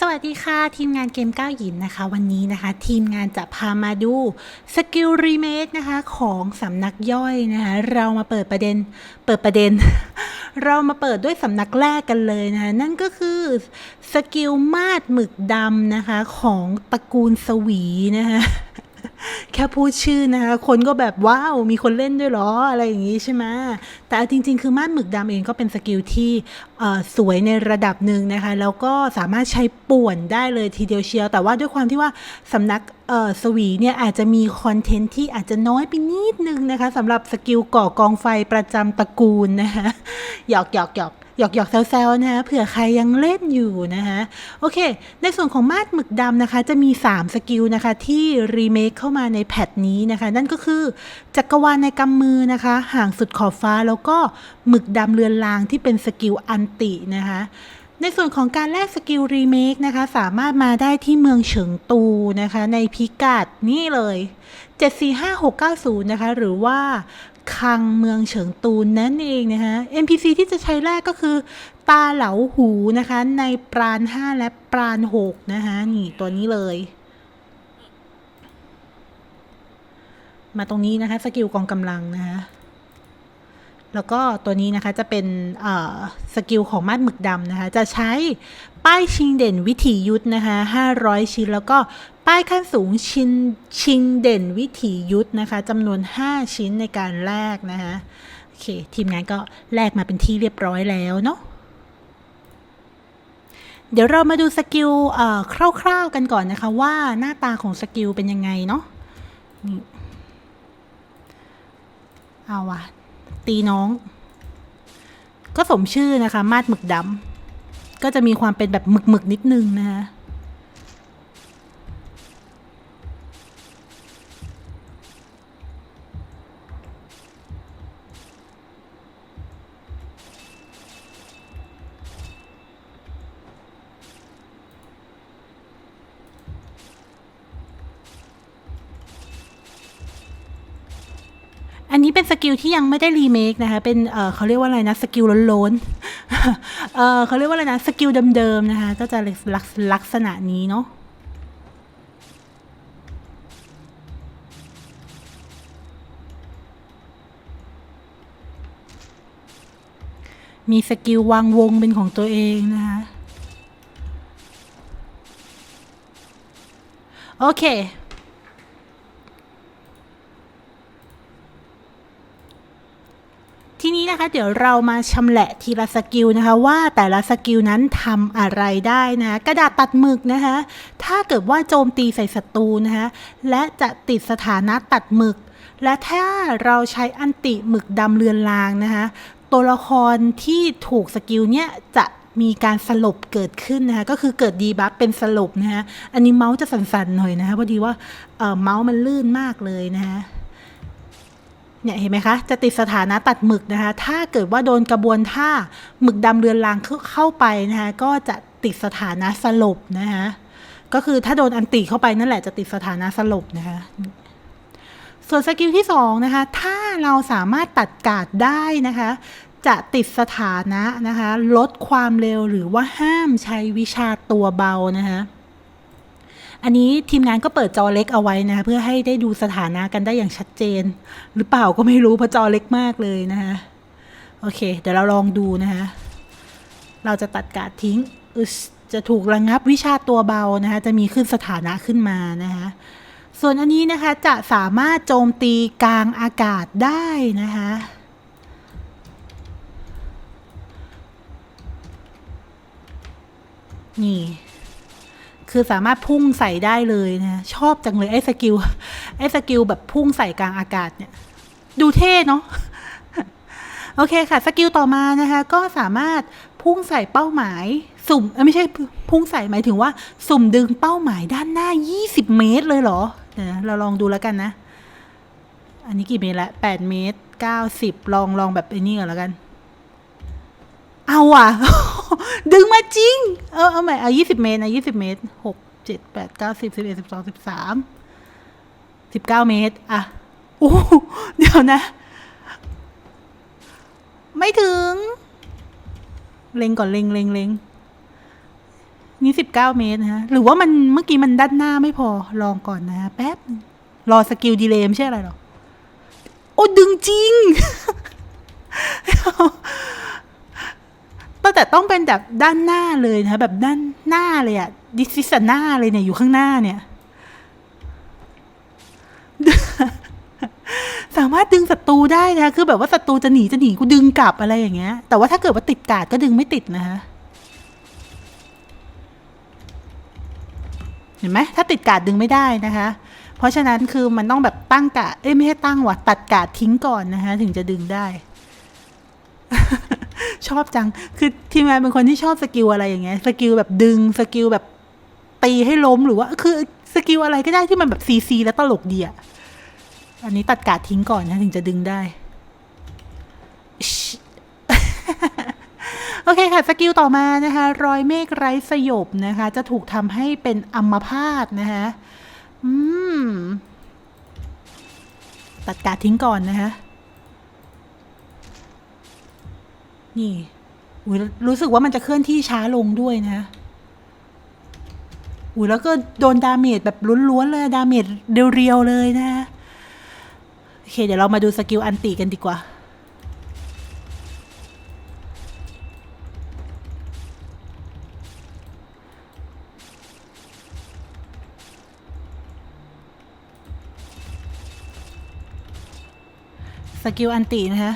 สวัสดีค่ะ ทีมงานเกมก้าวหยินนะคะ วันนี้นะคะ ทีมงานจะพามาดูสกิลรีเมคนะคะของสำนักย่อยนะคะ เรามาเปิดประเด็นเปิดประเด็น เรามาเปิดด้วยสำนักแรกกันเลยนะคะ นั่นก็คือสกิลมาดหมึกดำนะคะ ของตระกูลสวีนะคะ แค่พูดชื่อนะคะ คนก็แบบว้าว มีคนเล่นด้วยเหรอ อะไรอย่างนี้ใช่ไหมแต่จริง ๆ คือม่านหมึกดำเองก็เป็นสกิลที่สวยในระดับหนึ่งนะคะ แล้วก็สามารถใช้ป่วนได้เลยทีเดียวเชียว แต่ว่าด้วยความที่ว่าสำนักสวีเนี่ยอาจจะมีคอนเทนต์ที่อาจจะน้อยไปนิดนึงนะคะสำหรับสกิลก่อกองไฟประจำตระกูลนะคะหยอกหยอกหยอก หยอกหยอกแซวๆนะคะเผื่อใครยังเล่นอยู่นะคะโอเค ในส่วนของมาดหมึกดำนะคะ จะมี 3 สกิลนะคะ ที่รีเมคเข้ามาในแพทนี้นะคะ นั่นก็คือ จักรวาลในกำมือนะคะ ห่างสุดขอบฟ้าแล้วก็หมึกดำเรือนรางที่เป็นสกิลอันตินะคะในส่วนของการแลกสกิลรีเมคนะคะ สามารถมาได้ที่เมืองเฉิงตูนะคะ ในพิกัดนี่เลย 745690 นะคะ หรือว่า คังเมืองเฉิงตูนนั่นเองนะคะ NPC ที่จะใช้แรกก็คือตาเหลาหูนะคะ ในปราณ5และปราณ6นะคะนี่ตัวนี้เลย มาตรงนี้นะคะสกิลกองกำลังนะคะแล้วก็ตัวนี้นะคะจะเป็นสกิลของมาดหมึกดำนะคะ จะใช้ ป้ายชิงเด่นวิถียุทธนะคะ500 ชิ้น แล้วก็ป้ายขั้นสูงชินชิงเด่นวิถียุทธนะคะจำนวน 5 ชิ้นในการแลกนะคะโอเคทีมงานก็แลกมาเป็นที่เรียบร้อยแล้วเนาะเดี๋ยวเรามาดูสกิลคร่าวๆกันก่อนนะคะว่าหน้าตาของสกิลเป็นยังไงเนาะนี่เอาวะตีน้อง ก็สมชื่อนะคะ มาดหมึกดำ ก็จะมีความเป็นแบบหมึกหมึกนิดนึงนะคะอันนี้เป็นสกิลที่ยังไม่ได้รีเมคนะคะ เป็น เออเขาเรียกว่าอะไรนะ สกิลล้นๆ เออเขาเรียกว่าอะไรนะ สกิลเดิมๆนะคะ ก็จะลักลักษณะนี้เนาะมีสกิลวางวงเป็นของตัวเองนะคะ โอเค ทีนี้นะคะ เดี๋ยวเรามาชำแหละทีละสกิลนะคะ ว่าแต่ละสกิลนั้นทำอะไรได้นะกระดาษตัดหมึกนะคะ ถ้าเกิดว่าโจมตีใส่ศัตรูนะคะและจะติดสถานะตัดหมึก และถ้าเราใช้อันติหมึกดำเรือนรางนะคะตัวละครที่ถูกสกิลเนี้ยจะมีการสลบเกิดขึ้นนะคะก็คือเกิดดีบัฟเป็นสลบนะคะอันนี้เมาส์จะสั่นๆหน่อยนะคะพอดีว่าเมาส์มันลื่นมากเลยนะคะ เนี่ยเห็นไหมคะ จะติดสถานะตัดหมึกนะคะ ถ้าเกิดว่าโดนกระบวนท่าหมึกดำเรือนรางเข้าไปนะคะก็จะติดสถานะสลบนะคะก็คือถ้าโดนอันติเข้าไปนั่นแหละจะติดสถานะสลบนะคะส่วนสกิลที่2นะคะ ถ้าเราสามารถตัดกาดได้นะคะ จะติดสถานะนะคะ ลดความเร็วหรือว่าห้ามใช้วิชาตัวเบานะคะ อันนี้ทีมงานก็เปิดจอเล็กเอาไว้นะ เพื่อให้ได้ดูสถานะกันได้อย่างชัดเจน หรือเปล่าก็ไม่รู้เพราะจอเล็กมากเลยนะคะโอเค เดี๋ยวเราลองดูนะคะเราจะตัดการ์ดทิ้งจะถูกระงงับวิชาตัวเบานะคะจะมีขึ้นสถานะขึ้นมานะคะส่วนอันนี้นะคะจะสามารถโจมตีกลางอากาศได้นะคะนี่ คือสามารถพุ่งใส่ได้เลยนะชอบจังเลยไอ้สกิลไอ้สกิลแบบพุ่งใส่กลางอากาศเนี่ย ดูเท่เนาะโอเคค่ะ สกิลต่อมานะคะ ก็สามารถพุ่งใส่เป้าหมายสุ่มไม่ใช่พุ่งใส่หมายถึงว่า สุ่มดึงเป้าหมายด้านหน้า 20 เมตรเลยเหรอเดี๋ยวเราลองดูแล้วกันนะ อันนี้กี่เมตรละ8เมตร 90 ลองลองแบบไอ้นี่ก่อนแล้วกัน เอาอะ ดึงมาจริง เออเอาใหม่เอายี่สิบเมตรนะยี่สิบเมตรหกเจ็ดแปดเก้าสิบสิบเอ็ดสิบสองสิบสามสิบเก้าเมตร อะโอ้เดี๋ยวนะ ไม่ถึง เล็งก่อนเล็งเล็งเล็งนี่สิบเก้าเมตรนะฮะ หรือว่ามันเมื่อกี้มันด้านหน้าไม่พอลองก่อนนะฮะ แป๊บ รอสกิลดีเลย์ไม่ใช่อะไรหรอ โอ้ดึงจริง แต่ต้องเป็นแบบด้านหน้าเลยนะ แบบด้านหน้าเลยอะดิซิสหน้าเลยเนี่ยอยู่ข้างหน้าเนี่ย สามารถดึงศัตรูได้นะคือแบบว่าศัตรูจะหนีจะหนีกูดึงกลับอะไรอย่างเงี้ย แต่ว่าถ้าเกิดว่าติดกาดก็ดึงไม่ติดนะคะเห็นไหมถ้าติดกาดดึงไม่ได้นะคะ เพราะฉะนั้นคือมันต้องแบบตั้งกาดเอ้ยไม่ใช่ตั้งว่ะตัดกาดทิ้งก่อนนะคะถึงจะดึงได้ ชอบจัง คือทีมงานเป็นคนที่ชอบสกิลอะไรอย่างเงี้ย สกิลแบบดึง สกิลแบบตีให้ล้มหรือว่า คือสกิลอะไรก็ได้ที่มันแบบซีซีแล้วตลกดีอะอันนี้ตัดกาดทิ้งก่อนนะถึงจะดึงได้ โอเคค่ะ สกิลต่อมานะคะ รอยเมฆไร้สยบนะคะ จะถูกทำให้เป็นอัมพาตนะคะ อืม ตัดกาดทิ้งก่อนนะคะ นี่อุ้ยรู้สึกว่ามันจะเคลื่อนที่ช้าลงด้วยนะอุ้ยแล้วก็โดนดาเมจแบบล้วนๆเลย ดาเมจเรียวๆเลยนะโอเค เดี๋ยวเรามาดูสกิลอันติกันดีกว่า สกิลอันตินะคะ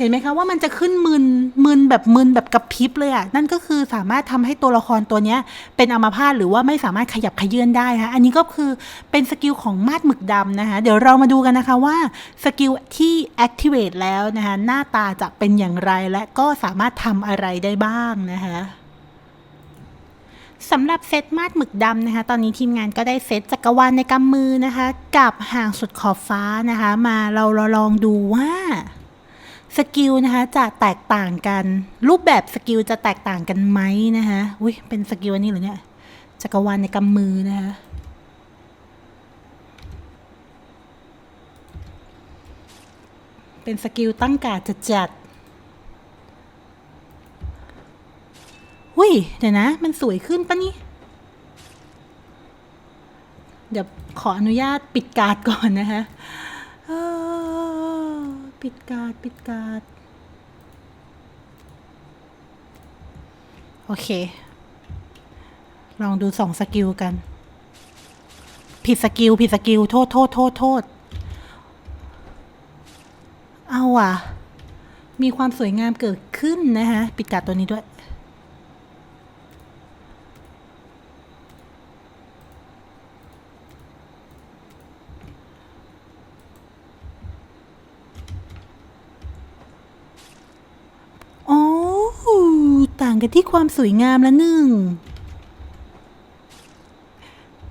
เห็นไหมคะว่ามันจะขึ้นมึนมึนแบบมึนแบบกระพริบเลยอะ่ะนั่นก็คือสามารถทำให้ตัวละครตัวเนี้ยเป็นอัมพาตหรือว่าไม่สามารถขยับขยื่นได้นะคะอันนี้ก็คือเป็นสกิลของมาดหมึกดำนะคะเดี๋ยวเรามาดูกันนะคะว่าสกิลที่ activate แล้วนะคะหน้าตาจะเป็นอย่างไรและก็สามารถทำอะไรได้บ้างนะคะสำหรับเซตมาดหมึกดำนะคะ ตอนนี้ทีมงานก็ได้เซตจักรวาลในกำมือนะคะ กับห่างสุดขอบฟ้านะคะ มาเราลองดูว่า สกิลนะคะจะแตกต่างกัน รูปแบบสกิลจะแตกต่างกันไหมนะคะอุ้ยเป็นสกิลอันนี้เหรอเนี่ยจักรวาลในกำมือนะคะเป็นสกิลตั้งกาดจัดจัดหุ้ย เดี๋ยวนะ มันสวยขึ้นปะนี่ เดี๋ยวขออนุญาตปิดการ์ดก่อนนะคะ ปิดการ์ดปิดการ์ดโอเค ลองดูสองสกิลกัน ผิดสกิลผิดสกิลโทษโทษโทษโทษ เอาอะ มีความสวยงามเกิดขึ้นนะคะปิดการ์ดตัวนี้ด้วย อ๋อ ต่างกันที่ความสวยงามละหนึ่ง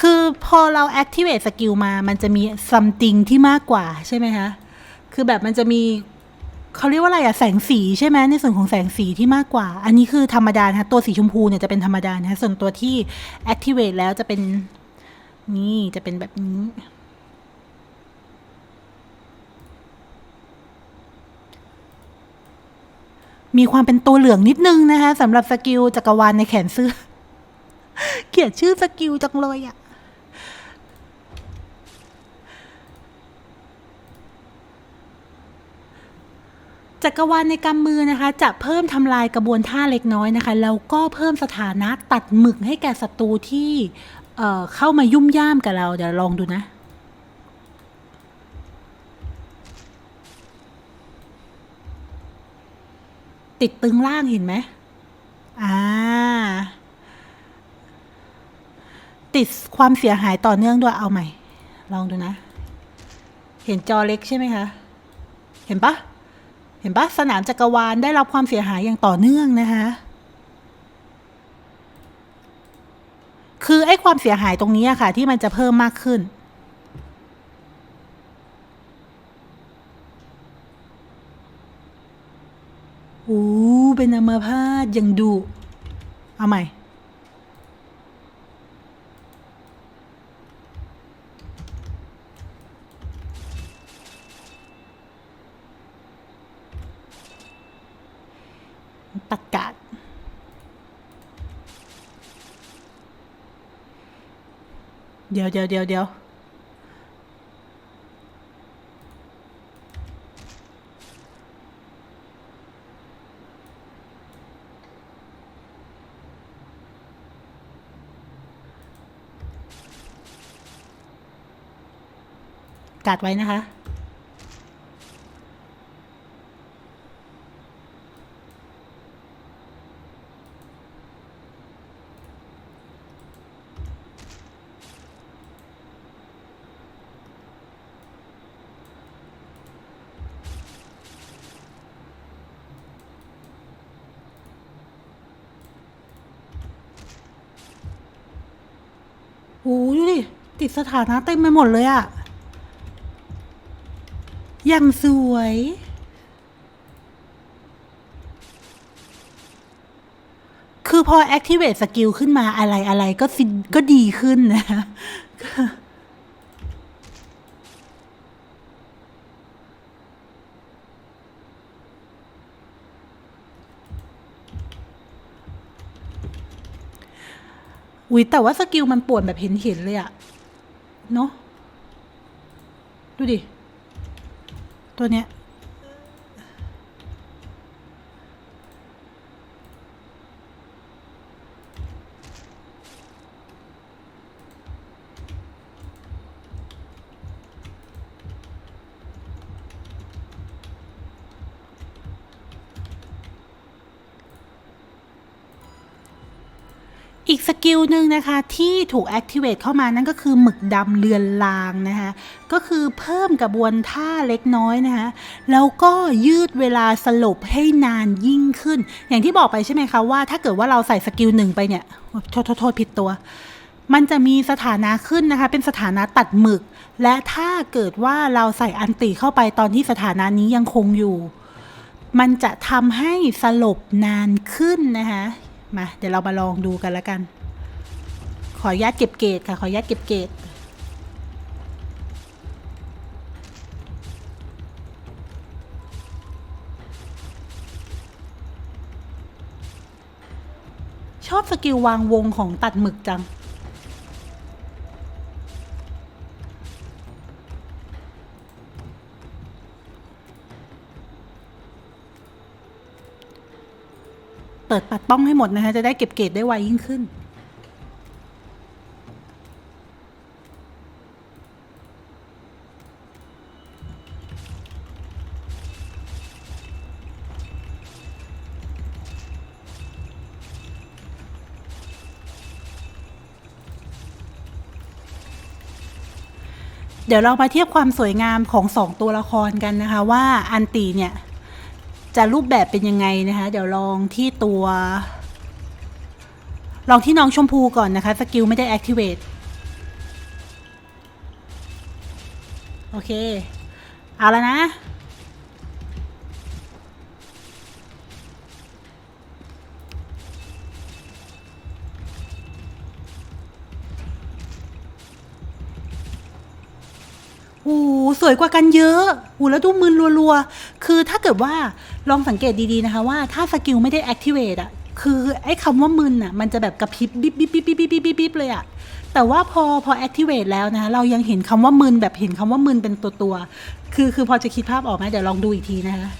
คือพอเรา activate สกิลมา มันจะมี something ที่มากกว่าใช่ไหมคะ คือแบบมันจะมีเขาเรียกว่าอะไรอะแสงสีใช่ไหมในส่วนของแสงสีที่มากกว่า อันนี้คือธรรมดานะคะตัวสีชมพูเนี่ยจะเป็นธรรมดานะคะส่วนตัวที่ activate แล้วจะเป็นนี่จะเป็นแบบนี้ มีความเป็นตัวเหลืองนิดนึงนะคะสำหรับสกิลจักรวาลในแขนเสื้อเกลียดชื่อสกิลจังเลยอะจักรวาลในกำมือนะคะ จะเพิ่มทำลายกระบวนท่าเล็กน้อยนะคะแล้วก็เพิ่มสถานะตัดหมึกให้แก่ศัตรูที่เเข้ามายุ่มย่ามกับเราเดี๋ยวลองดูนะ ติดตึงล่างเห็นไหมอ่า ติดความเสียหายต่อเนื่องด้วยเอาใหม่ ลองดูนะ เห็นจอเล็กใช่ไหมคะ เห็นปะเห็นปะสนามจักรวาลได้รับความเสียหายอย่างต่อเนื่องนะคะคือไอ้ความเสียหายตรงนี้อะค่ะ ที่มันจะเพิ่มมากขึ้น โอ้เป็นอัมาพาตยังดุ เอาใหม่ ประกาศเดี๋ยวเดี๋ยวเดี๋ยวเดี๋ยว กัดไว้นะคะ โอ้ยดูดิติดสถานะเต็มไปหมดเลยอะ อย่างสวย คือพอ activate สกิลขึ้นมาอะไรอะไรก็สิก็ดีขึ้นนะอุ้ยแต่ว่าสกิลมันป่วนแบบเห็นเห็นๆเลยอะเนาะดูดิ ตัว อีกสกิลหนึ่งนะคะที่ถูก activate เข้ามานั่นก็คือหมึกดำเลือนลางนะคะก็คือเพิ่มกระบวนท่าเล็กน้อยนะคะแล้วก็ยืดเวลาสลบให้นานยิ่งขึ้น อย่างที่บอกไปใช่ไหมคะว่าถ้าเกิดว่าเราใส่สกิลหนึ่งไปเนี่ยโทษโทษโทษผิดตัว มันจะมีสถานะขึ้นนะคะ เป็นสถานะตัดหมึก และถ้าเกิดว่าเราใส่อันติเข้าไปตอนที่สถานะนี้ยังคงอยู่ มันจะทำให้สลบนานขึ้นนะคะ มาเดี๋ยวเรามาลองดูกันแล้วกัน ขออนุญาตเก็บเกตค่ะ ขออนุญาตเก็บเกตชอบสกิลวางวงของตัดหมึกจัง เปิดปัดป้องให้หมดนะคะจะได้เก็บเกรดได้ไวยิ่งขึ้น เดี๋ยวเรามาเทียบความสวยงามของสองตัวละครกันนะคะว่าอันตีเนี่ย จะรูปแบบเป็นยังไงนะคะ เดี๋ยวลองที่ตัว ลองที่น้องชมพูก่อนนะคะ สกิลไม่ได้ activate โอเค เอาแล้วนะ สวยกว่ากันเยอะโอ้แล้วดูมืนรัวๆ คือถ้าเกิดว่าลองสังเกตดีๆนะคะว่าถ้าสกิลไม่ได้ activate อะคือไอ้คำว่ามึนอะมันจะแบบกระพริบบิ๊บบิ๊บบิ๊บบิ๊บบิ๊บบิ๊บเลยอะ แต่ว่าพอพอ activate แล้วนะคะเรายังเห็นคำว่ามึนแบบเห็นคำว่ามึนเป็นตัวตัวๆคือคือพอจะคิดภาพออกไหมเดี๋ยวลองดูอีกทีนะคะ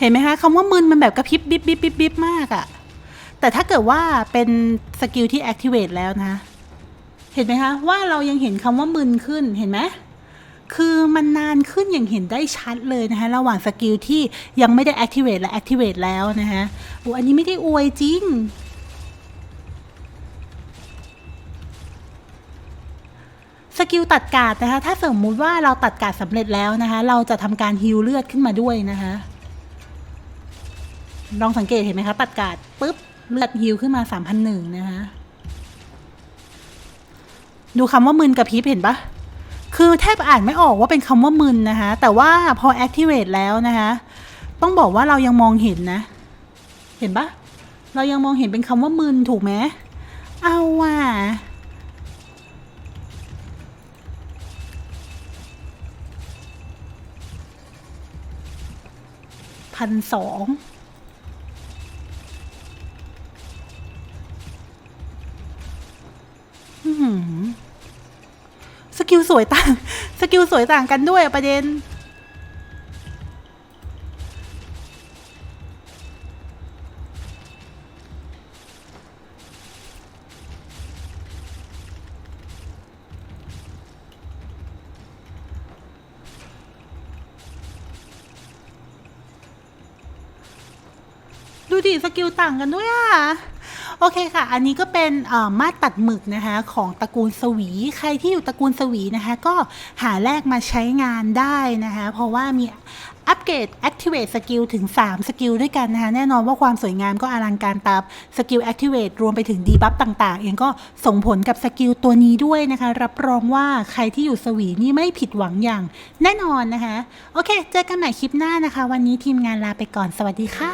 เห็นไหมคะคำว่ามึนมันแบบกระพริบบิ๊บบิ๊บบิ๊บบิ๊บมากอะ แต่ถ้าเกิดว่าเป็นสกิลที่ activate แล้วนะ เห็นไหมคะ ว่าเรายังเห็นคำว่ามึนขึ้นเห็นไหมคือมันนานขึ้นอย่างเห็นได้ชัดเลยนะคะระหว่างสกิลที่ยังไม่ได้ activate และ activate แล้วนะคะโอ้อันนี้ไม่ได้อวยจริง สกิลตัดกาดนะคะ ถ้าสมมุติว่าเราตัดกาดสำเร็จแล้วนะคะ เราจะทำการฮิลเลือดขึ้นมาด้วยนะคะ ลองสังเกตเห็นไหมคะ ตัดกาดปุ๊บ เลือดฮิลขึ้นมาสามพันหนึ่งนะคะดูคำว่ามึนกับพริบเห็นปะคือแทบอ่านไม่ออกว่าเป็นคำว่ามึนนะคะแต่ว่าพอ activate แล้วนะคะต้องบอกว่าเรายังมองเห็นนะ เห็นปะเรายังมองเห็นเป็นคำว่ามึนถูกไหมเอาว่ะพันสอง สกิลสวยต่าง สกิลสวยต่างกันด้วยประเด็น ดูดิสกิลต่างกันด้วยอะ โอเคค่ะ อันนี้ก็เป็นมาดตัดหมึกนะคะของตระกูลสวี ใครที่อยู่ตระกูลสวีนะคะ ก็หาแลกมาใช้งานได้นะคะ เพราะว่ามีอัปเกรด Activate สกิลถึง 3 สกิลด้วยกันนะคะ แน่นอนว่าความสวยงามก็อลังการตามสกิล Activate รวมไปถึงดีบัฟต่างๆ เองก็ส่งผลกับสกิลตัวนี้ด้วยนะคะ รับรองว่าใครที่อยู่สวีนี่ไม่ผิดหวังอย่างแน่นอนนะคะ โอเค เจอกันใหม่คลิปหน้านะคะ วันนี้ทีมงานลาไปก่อนสวัสดีค่ะ